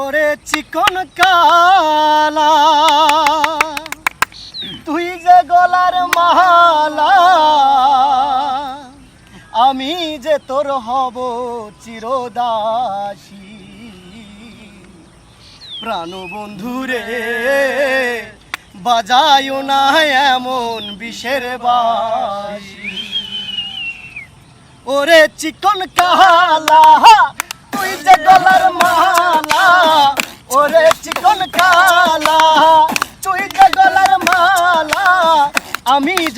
ওরে চিকন কালা, তুই যে গলার মালা, আমি যে তোর হব চিরদাসী। প্রাণ বন্ধুরে বাজায়ও না এমন বিষের বাসি। ওরে চিকন কালা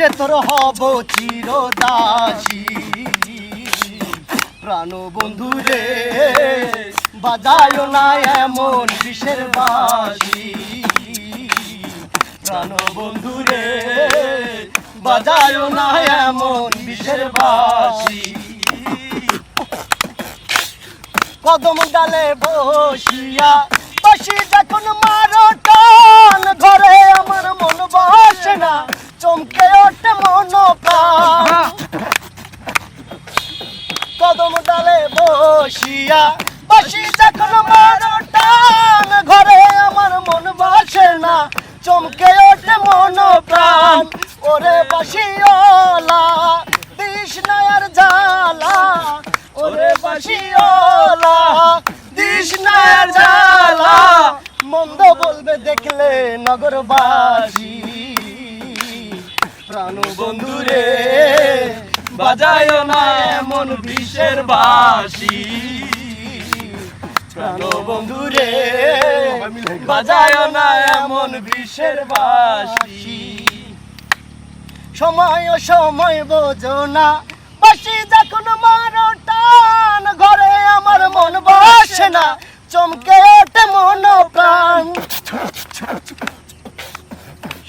যে তোর হব চিরদাসী। প্রাণ বন্ধু রে বাজায় না এমন বিষের বাসি। প্রাণ বন্ধু রে বাজায় না এমন বিষের বাসি। কদম ডালে বসিয়া, বসি যখন ওঠে কদম ডালে বসিয়া বসি যখন মারো টান। ঘরে আমার মন বসে না চমকে ওঠে মন প্রাণ। ওরে বাসিওলা দিস নায়ার জালা ওরে বাসিওলা দিস নায়ার জালা মন্দ বলবে দেখলে নগরবাসী। প্রাণ বন্ধুরে বাজায় না এমন বিষের বাসি। প্রাণ বন্ধুরে বাজায় না এমন বিষের বাসি। সময় সময় বোঝো না, বাসি যখন মারো টান, ঘরে আমার মন বসে না, চমকে ওঠে মন প্রাণ।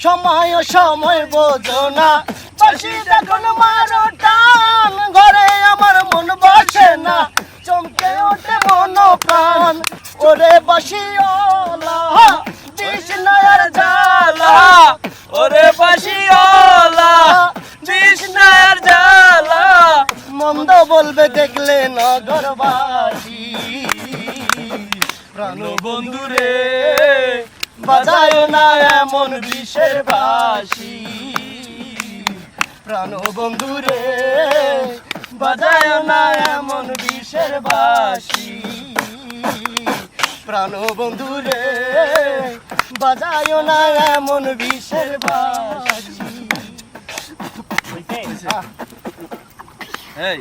সময় সময় বোঝো না। বাসি যখন মারো টান ঘরে আমার মন বসে না। চমকে ওঠে মন প্রাণ ওরে বাসিওলা নয়ার জালা ওরে বাসিওলা কৃষ্ণের জ্বালা। মন্দ বলবে দেখলে নগরবাসী। প্রাণ বন্ধুরে বাজায় না এমন বিষের বাসি প্রাণ বন্ধুরে বাজায় না এমন বিষের বাসি প্রাণ বন্ধুরে বাজায় না এমন বিষের বাসি এই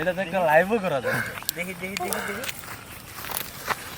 এটা তো একটা লাইভও করা যায়। দেখি দেখি দেখি দেখি।